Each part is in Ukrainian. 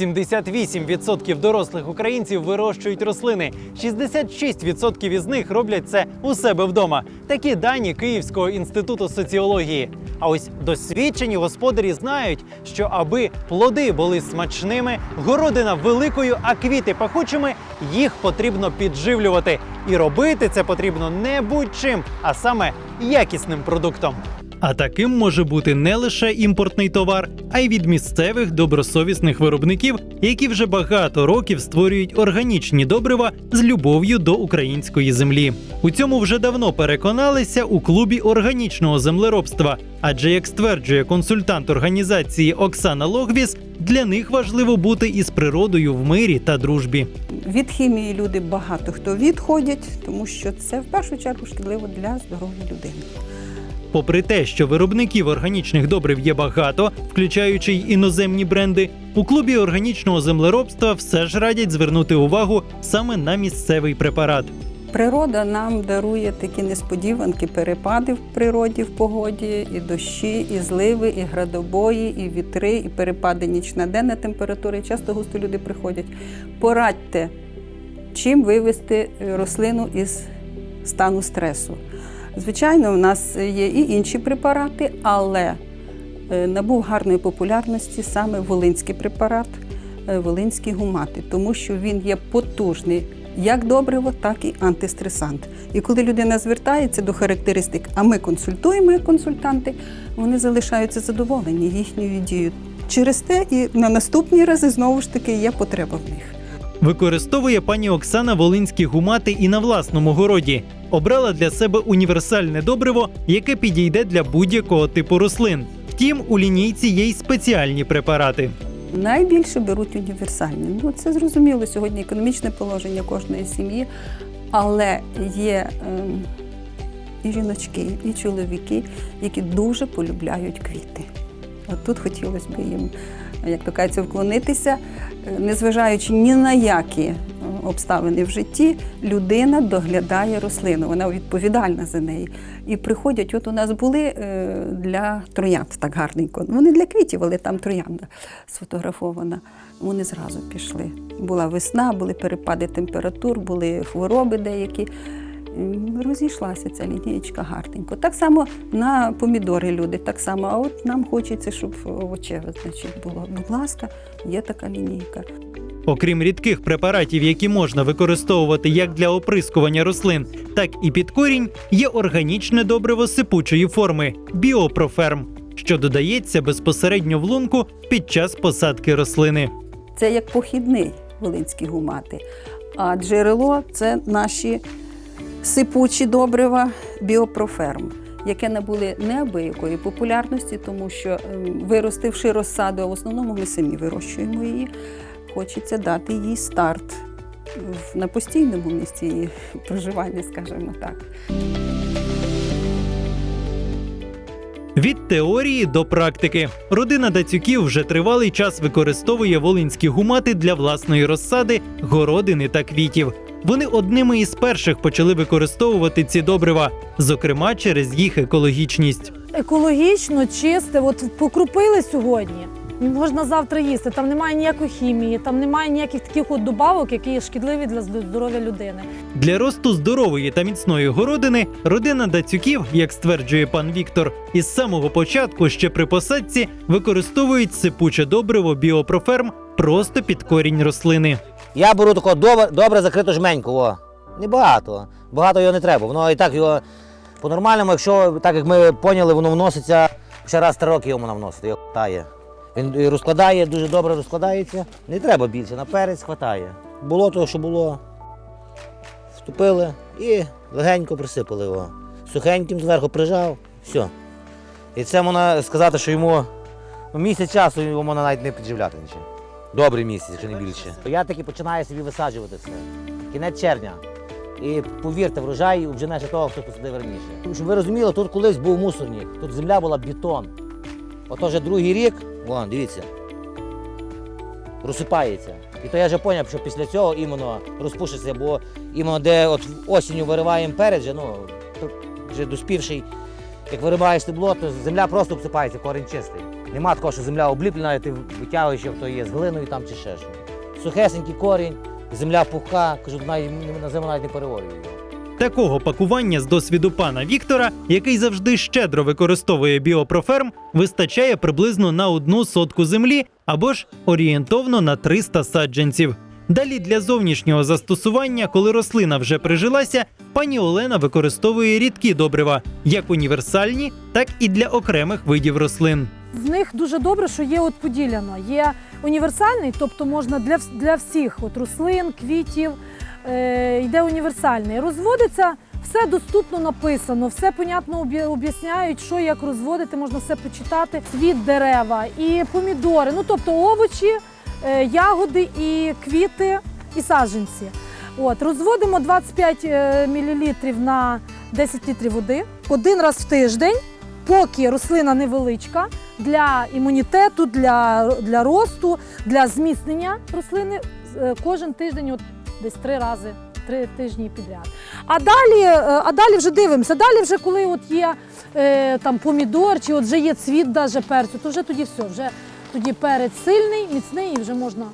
78% дорослих українців вирощують рослини. 66% із них роблять це у себе вдома. Такі дані Київського інституту соціології. А ось досвідчені господарі знають, що аби плоди були смачними, городина великою, а квіти пахучими, їх потрібно підживлювати. І робити це потрібно не будь-чим, а саме якісним продуктом. А таким може бути не лише імпортний товар, а й від місцевих добросовісних виробників, які вже багато років створюють органічні добрива з любов'ю до української землі. У цьому вже давно переконалися у клубі органічного землеробства. Адже, як стверджує консультант організації Оксана Логвіс, для них важливо бути із природою в мирі та дружбі. Від хімії люди багато хто відходять, тому що це в першу чергу шкідливо для здоров'я людини. Попри те, що виробників органічних добрив є багато, включаючи й іноземні бренди, у клубі органічного землеробства все ж радять звернути увагу саме на місцевий препарат. Природа нам дарує такі несподіванки, перепади в природі, в погоді, і дощі, і зливи, і градобої, і вітри, і перепади нічна-денна температури. Часто густо люди приходять. Порадьте, чим вивести рослину із стану стресу. Звичайно, у нас є і інші препарати, але е, набув гарної популярності саме волинський препарат, е, волинські гумати, тому що він є потужний як добриво, так і антистресант. І коли людина звертається до характеристик, а ми консультуємо як консультанти, вони залишаються задоволені їхньою дією. Через те і на наступні рази знову ж таки є потреба в них. Використовує пані Оксана волинські гумати і на власному городі. Обрала для себе універсальне добриво, яке підійде для будь-якого типу рослин. Втім, у лінійці є й спеціальні препарати. Найбільше беруть універсальні. Ну це зрозуміло сьогодні економічне положення кожної сім'ї, але є ем, і жіночки, і чоловіки, які дуже полюбляють квіти. От тут хотілося б їм, як то кажеться, вклонитися, Е, незважаючи ні на які е, обставини в житті, людина доглядає рослину, вона відповідальна за неї. І приходять, от у нас були е, для троянд так гарненько. Не для квітів, але там троянда сфотографована. Вони зразу пішли. Була весна, були перепади температур, були хвороби деякі. Розійшлася ця лінієчка гарненько. Так само на помідори люди, так само. А от нам хочеться, щоб овочеве значить, було. Будь ласка, є така лінійка. Окрім рідких препаратів, які можна використовувати як для оприскування рослин, так і під корінь, є органічне добриво сипучої форми біопроферм, що додається безпосередньо в лунку під час посадки рослини. Це як похідний волинські гумати. А джерело це наші сипучі добрива біопроферм, яке набули неабиякої популярності, тому що ем, виростивши розсаду, а в основному ми самі вирощуємо її. Хочеться дати їй старт в- на постійному місці її проживання, скажімо так. Від теорії до практики родина Дацюків вже тривалий час використовує волинські гумати для власної розсади, городини та квітів. Вони одними із перших почали використовувати ці добрива, зокрема через їх екологічність. екологічно, чисте. От покрупили сьогодні. Можна завтра їсти. Там немає ніякої хімії, там немає ніяких таких от добавок, які є шкідливі для здоров'я людини. Для росту здорової та міцної городини родина Дацюків, як стверджує пан Віктор, із самого початку ще при посадці використовують сипуче добриво біопроферм просто під корінь рослини. Я беру таку добре, добре закриту жменьку. О. Небагато. Багато його не треба. Воно і так його по-нормальному, якщо так як ми поняли, воно вноситься ще раз три роки йому вона вносити, його хватає. Він розкладає, дуже добре розкладається. Не треба більше, на перець хватає. Було того, що було. Вступили і легенько присипали його. Сухеньким зверху прижав, все. І це можна сказати, що йому ну, місяць часу його можна навіть не підживляти нічим. Добрий місяць, якщо не більше. Я таки починаю собі висаджувати все. Кінець червня. І повірте, врожай вже ще того, хто посадив раніше. Тому що ви розуміли, тут колись був мусорник, тут земля була бетон. Вже другий рік, вон, дивіться, розсипається. І то я вже зрозумів, що після цього іменно розпушиться, бо іменно де от осінню вириваємо перед, вже, ну, вже доспівший, як вириваєш стебло, то земля просто обсипається, корінь чистий. Нема такого, що земля обліплена, і ти витягуєш, як то є з глиною там чи ще що. Сухесенький корінь, земля пухка, кажу, навіть на зиму навіть не переварюю його. Такого пакування з досвіду пана Віктора, який завжди щедро використовує біопроферм, вистачає приблизно на одну сотку землі або ж орієнтовно на 300 саджанців. Далі для зовнішнього застосування, коли рослина вже прижилася, пані Олена використовує рідкі добрива, як універсальні, так і для окремих видів рослин. з них дуже добре, що є от поділяно. Є універсальний, тобто можна для, для всіх от рослин, квітів, йде універсальний. Розводиться, все доступно написано, все понятно об'ясняють, що як розводити, можна все почитати. Світ дерева і помідори, ну тобто овочі, е, ягоди і квіти, і саджанці. От, розводимо 25 мл на 10 літрів води один раз в тиждень, поки рослина невеличка, для імунітету, для, для росту, для зміцнення рослини е, кожен тиждень, десь три рази, три тижні підряд. А далі, е, а далі вже дивимося. Далі, вже коли от є е, там помідор, чи от вже є цвіт даже перцю, то вже тоді все, вже тоді перець сильний, міцний і вже можна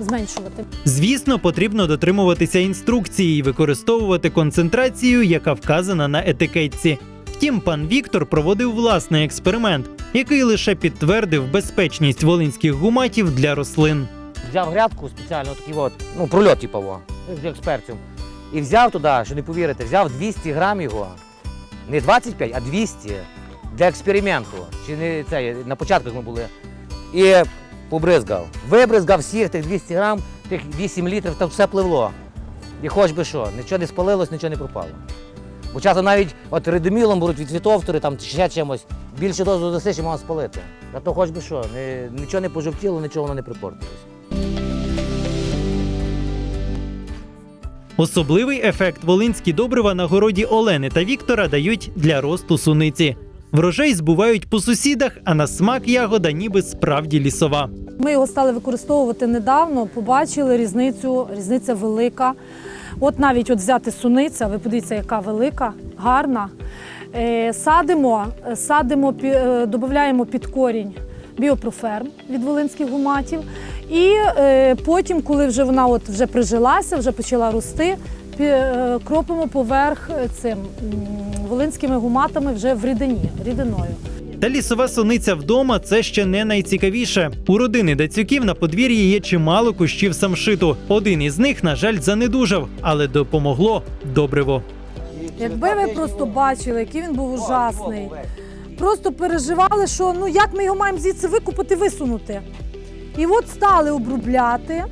зменшувати. Звісно, потрібно дотримуватися інструкції і використовувати концентрацію, яка вказана на етикетці. Втім, пан Віктор проводив власний експеримент, який лише підтвердив безпечність волинських гуматів для рослин. Взяв грядку спеціально, такий от, ну, прольот, типу, во, як з перцем. І взяв туди, що не повірите, взяв 200 грам його. Не 25, а 200 для експерименту. Чи не це, на початку ми були. І побризгав. Вибризгав всіх тих 200 грам, тих 8 літрів, там все пливло. І хоч би що, нічого не спалилось, нічого не пропало. Бо часто навіть от редомілом беруть від фітофтори, там ще чимось, більше дозу даси, що можна спалити. А то хоч би що, нічого не пожовтіло, нічого воно не припортилось. Особливий ефект волинські добрива на городі Олени та Віктора дають для росту суниці. Врожай збувають по сусідах, а на смак ягода ніби справді лісова. Ми його стали використовувати недавно, побачили різницю, різниця велика. От навіть от взяти суниця, ви подивіться, яка велика, гарна. Е, садимо, е, садимо, е, додаємо під корінь біопроферм від волинських гуматів. І е, потім, коли вже вона от вже прижилася, вже почала рости, пі- е, кропимо поверх е, цим волинськими гуматами вже в рідині, рідиною. Та лісова суниця вдома це ще не найцікавіше. У родини Дацюків на подвір'ї є чимало кущів самшиту. Один із них, на жаль, занедужав, але допомогло добриво. Якби ви просто бачили, який він був ужасний. Просто переживали, що ну як ми його маємо звідси викупити, висунути. І от стали обробляти.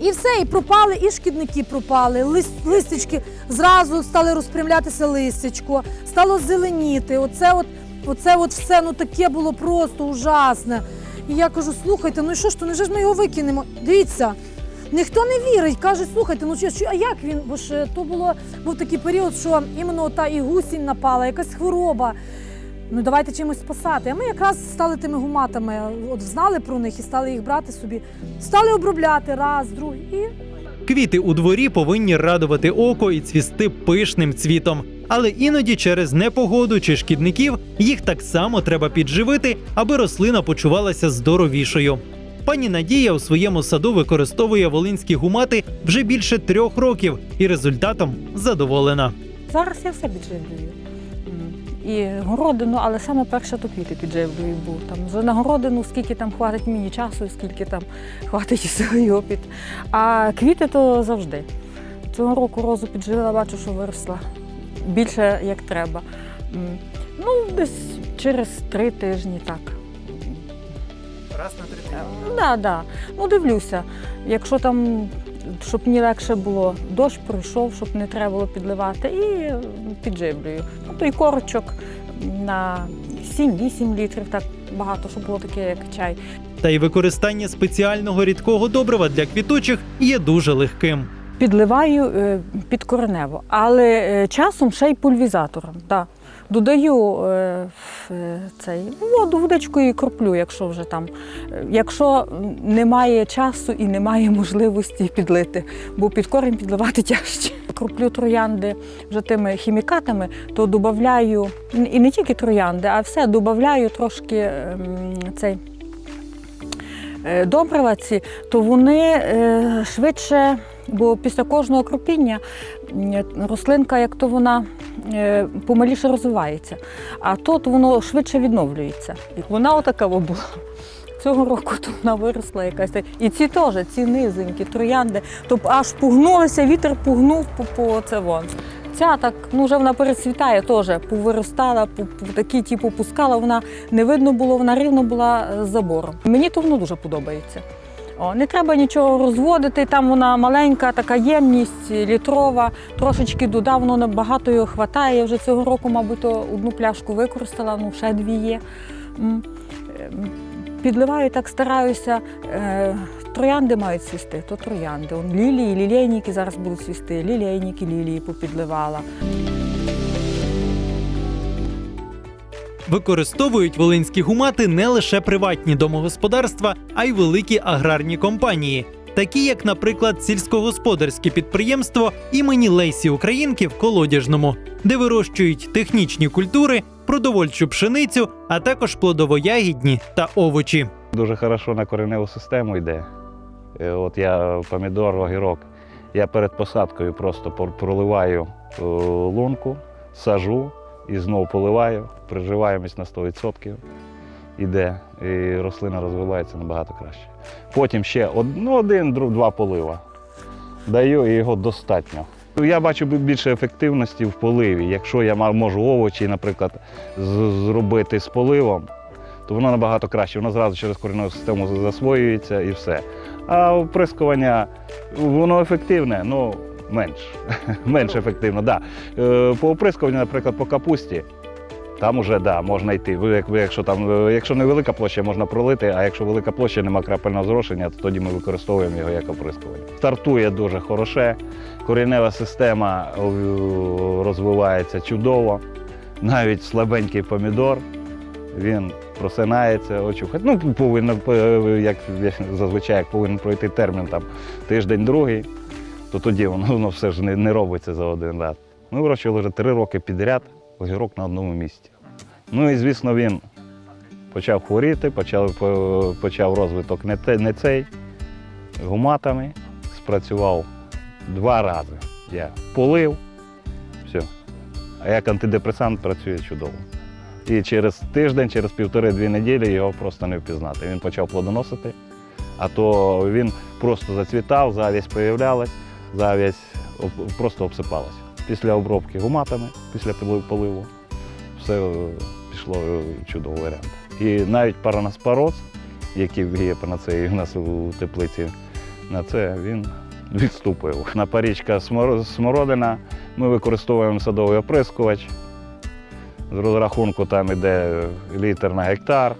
І все, і пропали, і шкідники пропали, лист, листячки зразу стали розпрямлятися листячко, стало зеленіти. Оце от, оце от все ну таке було просто ужасне. І я кажу: слухайте, ну і що ж то, не ж ми його викинемо? Дивіться, ніхто не вірить. Каже, слухайте, ну чи- а як він? Бо ж е, то було був такий період, що іменно та і гусінь напала, якась хвороба. Ну давайте чимось спасати. А ми якраз стали тими гуматами, от знали про них і стали їх брати собі. Стали обробляти раз, другий. І Квіти у дворі повинні радувати око і цвісти пишним цвітом. Але іноді через непогоду чи шкідників їх так само треба підживити, аби рослина почувалася здоровішою. Пані Надія у своєму саду використовує волинські гумати вже більше трьох років і результатом задоволена. Зараз я все підживлюю. І городину, але саме перше то квіти підживлюю, бо там за нагородину, скільки там хватить мені часу, скільки там хватить свій опіт. А квіти то завжди. Цього року розу підживила, бачу, що виросла більше як треба. Ну, десь через три тижні так. Раз на три тижні? Так, да, да. Ну дивлюся. Якщо там, щоб мені легше було, дощ пройшов, щоб не треба було підливати, і підживлюю. Той корочок на 7-8 літрів, так багато, щоб було таке, як чай. Та й використання спеціального рідкого добрива для квіточих є дуже легким. Підливаю під підкоренево, але е, часом ще й пульвізатором. Да. Додаю е, е, цей воду, водичку і кроплю, якщо вже там. е, Якщо немає часу і немає можливості підлити, бо під корінь підливати тяжче. Кроплю троянди вже тими хімікатами, то додаю, і не тільки троянди, а все додаю трошки ем, цей е, добрива ці, то вони е, швидше, бо після кожного кропіння рослинка, як то вона е, помаліше розвивається, а тут воно швидше відновлюється. І вона отака була. Цього року то вона виросла якась. І ці теж, ці низенькі, троянди, тобто аж пугнулися, вітер пугнув по, по це вон. Ця так, ну вже вона перецвітає теж, повиростала, по, по, такі ті попускала, вона не видно було, вона рівно була з забором. Мені то воно дуже подобається. О, не треба нічого розводити, там вона маленька, така ємність, літрова, трошечки додав, воно набагато його хватає. Я вже цього року, мабуть, одну пляшку використала, ну ще дві є. Ем, Підливаю так, стараюся. Е, Троянди мають свісти, то троянди. Лілії, лілейники зараз будуть свісти, лілейники, лілії попідливала. Використовують волинські гумати не лише приватні домогосподарства, а й великі аграрні компанії, такі як, наприклад, сільськогосподарське підприємство імені Лесі Українки в Колодяжному, де вирощують технічні культури, продовольчу пшеницю, а також плодово-ягідні та овочі. Дуже хорошо на кореневу систему йде. Е, От я помідор, огірок. Я перед посадкою просто проливаю е, лунку, сажу і знову поливаю, приживаємось на 100%. Іде, і рослина розвивається набагато краще. Потім ще ну, один, два полива. Даю і його достатньо. Я бачу більше ефективності в поливі. Якщо я можу овочі, наприклад, зробити з поливом, то воно набагато краще. Воно зразу через кореневу систему засвоюється і все. А оприскування, воно ефективне, ну менш. менш ефективно. Да. Е, По оприскуванню, наприклад, по капусті, там уже да, можна йти. Ви, як- якщо, там, е, якщо невелика площа, можна пролити, а якщо велика площа нема крапельного зрошення, то тоді ми використовуємо його як оприскування. Стартує дуже хороше, коренева система розвивається чудово. Навіть слабенький помідор він просинається, очухає. Ну, повинен, е, як зазвичай, як повинен пройти термін там тиждень-другий, то тоді воно, воно все ж не, не робиться за один раз. Ми вирощували вже три роки підряд огірок на одному місці. Ну і звісно, він почав хворіти, почав, почав розвиток не, те, не цей гуматами, спрацював два рази. Я полив, все. А як антидепресант працює чудово. І через тиждень, через півтори-дві неділі його просто не впізнати. Він почав плодоносити, а то він просто зацвітав, завість появлялась, завість просто обсипалась. Після обробки гуматами, після поливу, все е, пішло е, чудовий варіант. І навіть паранаспороз, який є панацеєю у нас у теплиці, на це він відступив. На парічка смородина ми використовуємо садовий оприскувач. З розрахунку там іде літр на гектар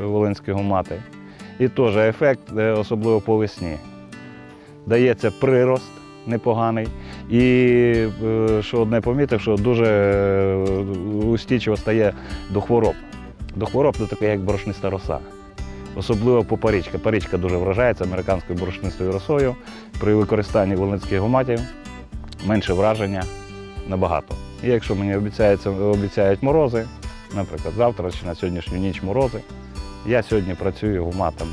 е, волинські гумати. І теж ефект, особливо по весні. Дається прирост непоганий. І е, що одне помітив, що дуже е, устійчиво стає до хвороб. До хвороб це таке, як борошниста роса. Особливо по парічка. Дуже вражається американською борошнистою росою. При використанні волинських гуматів менше враження набагато. І якщо мені обіцяють морози, наприклад, завтра чи на сьогоднішню ніч морози, я сьогодні працюю гуматом.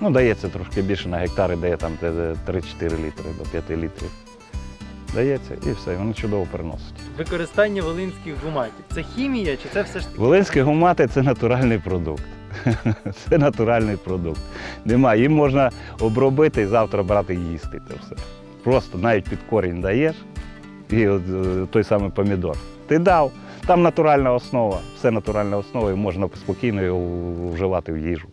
Ну, дається трошки більше на гектари, дає там де- де 3-4 літри до 5 літрів. Дається і все, і воно чудово переносить. Використання волинських гуматів це хімія чи це все ж таки? Волинські гумати це натуральний продукт. Це натуральний продукт. Нема. Їм можна обробити і завтра брати і їсти. Це все. Просто навіть під корінь даєш, і от, е, той самий помідор. Ти дав, там натуральна основа, все натуральна основа, і можна спокійно його вживати в їжу.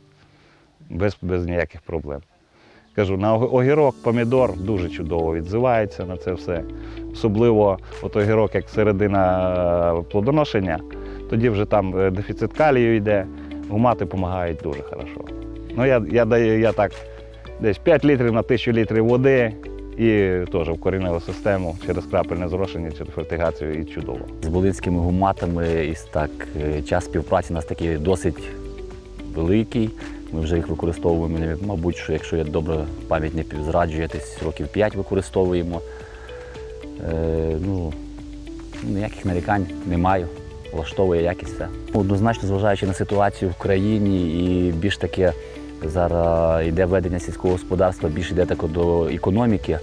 Без, без ніяких проблем. Кажу, на огірок, помідор дуже чудово відзивається на це все. Особливо от огірок, як середина е, плодоношення, тоді вже там е, дефіцит калію йде, гумати допомагають дуже хорошо. Ну, я, я даю я так десь 5 літрів на 1000 літрів води, І теж в кореневу систему через крапельне зрошення, через фертигацію і чудово. З волинськими гуматами із так е, час співпраці у нас такий досить великий. Ми вже їх використовуємо, мабуть, що якщо я добре пам'ять не зраджує, десь років 5 використовуємо. Е, ну, ніяких нарікань не маю. Влаштовує якість все. Однозначно, зважаючи на ситуацію в країні і більш таке зараз йде ведення сільського господарства, більш йде тако до економіки,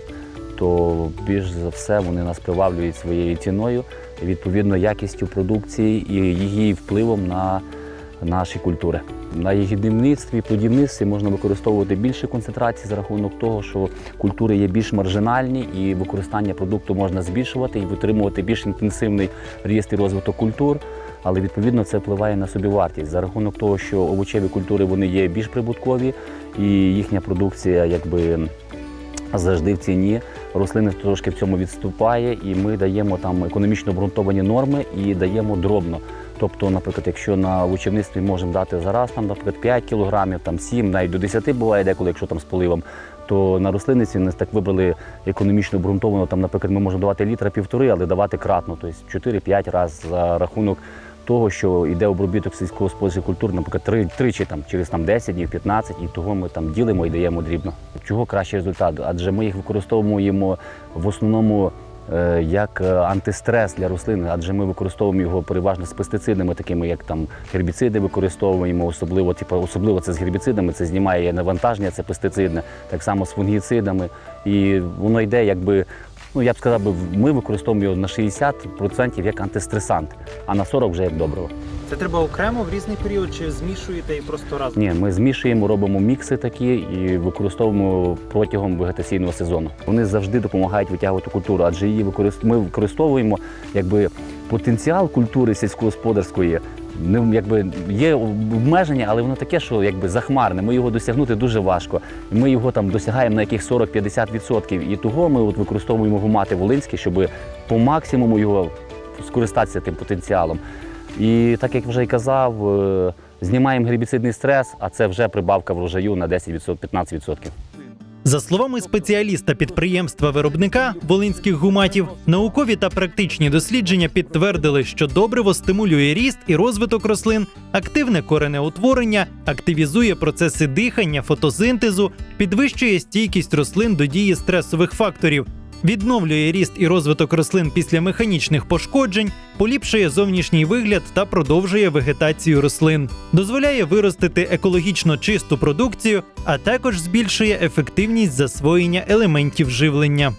то більш за все вони нас приваблюють своєю ціною, відповідно якістю продукції і її впливом на наші культури. На ягідництві, плодівництві можна використовувати більше концентрації за рахунок того, що культури є більш маржинальні і використання продукту можна збільшувати і витримувати більш інтенсивний ріст і розвиток культур. Але відповідно це впливає на собівартість за рахунок того, що овочеві культури вони є більш прибуткові, і їхня продукція якби завжди в ціні. Рослини трошки в цьому відступає, і ми даємо там економічно обґрунтовані норми і даємо дробно. Тобто, наприклад, якщо на вучівництві можемо дати зараз, там, наприклад, 5 кілограмів, там 7, навіть до 10 буває деколи, якщо там з поливом, то на рослинниці ми так вибрали економічно обґрунтовано. Там, наприклад, ми можемо давати літра півтори, але давати кратно, тобто 4-5 разів за рахунок того, що йде обробіток сільськогосподарських культур, наприклад, три, тричі там, через там, 10 днів, 15, і того ми там ділимо і даємо дрібно. Чого кращий результат? Адже ми їх використовуємо в основному як е, антистрес для рослин, адже ми використовуємо його переважно з пестицидами, такими як там гербіциди використовуємо, особливо, типу, особливо це з гербіцидами, це знімає навантаження, це пестицидне, так само з фунгіцидами. І воно йде якби. Ну, я б сказав, би, ми використовуємо його на 60% як антистресант, а на 40% вже як добриво. Це треба окремо в різний період чи змішуєте і просто разом? Ні, ми змішуємо, робимо мікси такі і використовуємо протягом вегетаційного сезону. Вони завжди допомагають витягувати культуру, адже її використ... ми використовуємо якби потенціал культури сільськогосподарської. Не якби є обмеження, але воно таке, що якби захмарне. Ми його досягнути дуже важко. Ми його там досягаємо на яких 40-50%. І того ми от використовуємо гумати волинські, щоб по максимуму його скористатися тим потенціалом. І так як вже й казав, е, знімаємо гербіцидний стрес, а це вже прибавка врожаю на 10%, 15%. За словами спеціаліста підприємства виробника волинських гуматів, наукові та практичні дослідження підтвердили, що добриво стимулює ріст і розвиток рослин, активне коренеутворення, активізує процеси дихання, фотосинтезу, підвищує стійкість рослин до дії стресових факторів, відновлює ріст і розвиток рослин після механічних пошкоджень, поліпшує зовнішній вигляд та продовжує вегетацію рослин, дозволяє виростити екологічно чисту продукцію, а також збільшує ефективність засвоєння елементів живлення.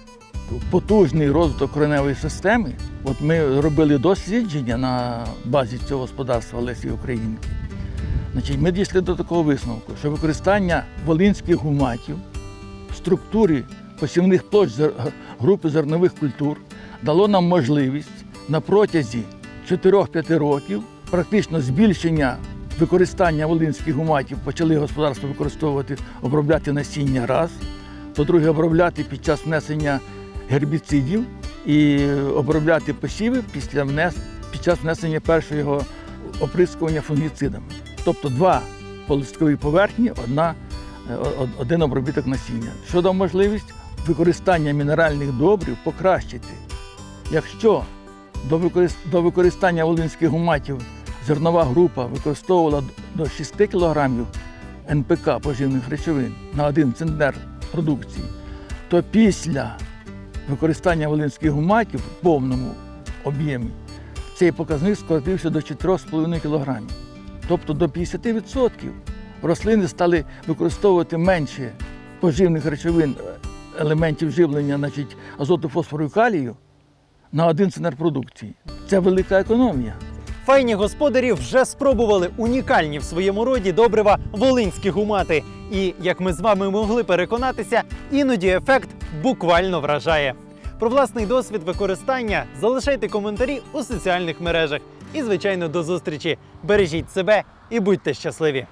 потужний розвиток кореневої системи. От ми робили дослідження на базі цього господарства Лесі Українки. Значить, ми дійшли до такого висновку, що використання волинських гуматів в структурі посівних площ групи зернових культур дало нам можливість на протязі 4-5 років практично збільшення використання волинських гуматів почали господарство використовувати, обробляти насіння раз, по-друге, обробляти під час внесення гербіцидів і обробляти посіви після внес... під час внесення першого оприскування фунгіцидами. Тобто два по листковій поверхні, одна, е, один обробіток насіння. Що дав можливість використання мінеральних добрив покращити. Якщо до, використання волинських гуматів зернова група використовувала до 6 кг НПК поживних речовин на один центнер продукції, то після використання волинських гуматів в повному об'ємі цей показник скоротився до 4,5 кг. Тобто до 50% рослини стали використовувати менше поживних речовин, елементів живлення, значить, азоту, фосфору і калію на один центнер продукції. Це велика економія. Файні господарі вже спробували унікальні в своєму роді добрива волинські гумати. І як ми з вами могли переконатися, іноді ефект буквально вражає. Про власний досвід використання залишайте коментарі у соціальних мережах. І, звичайно, до зустрічі. Бережіть себе і будьте щасливі!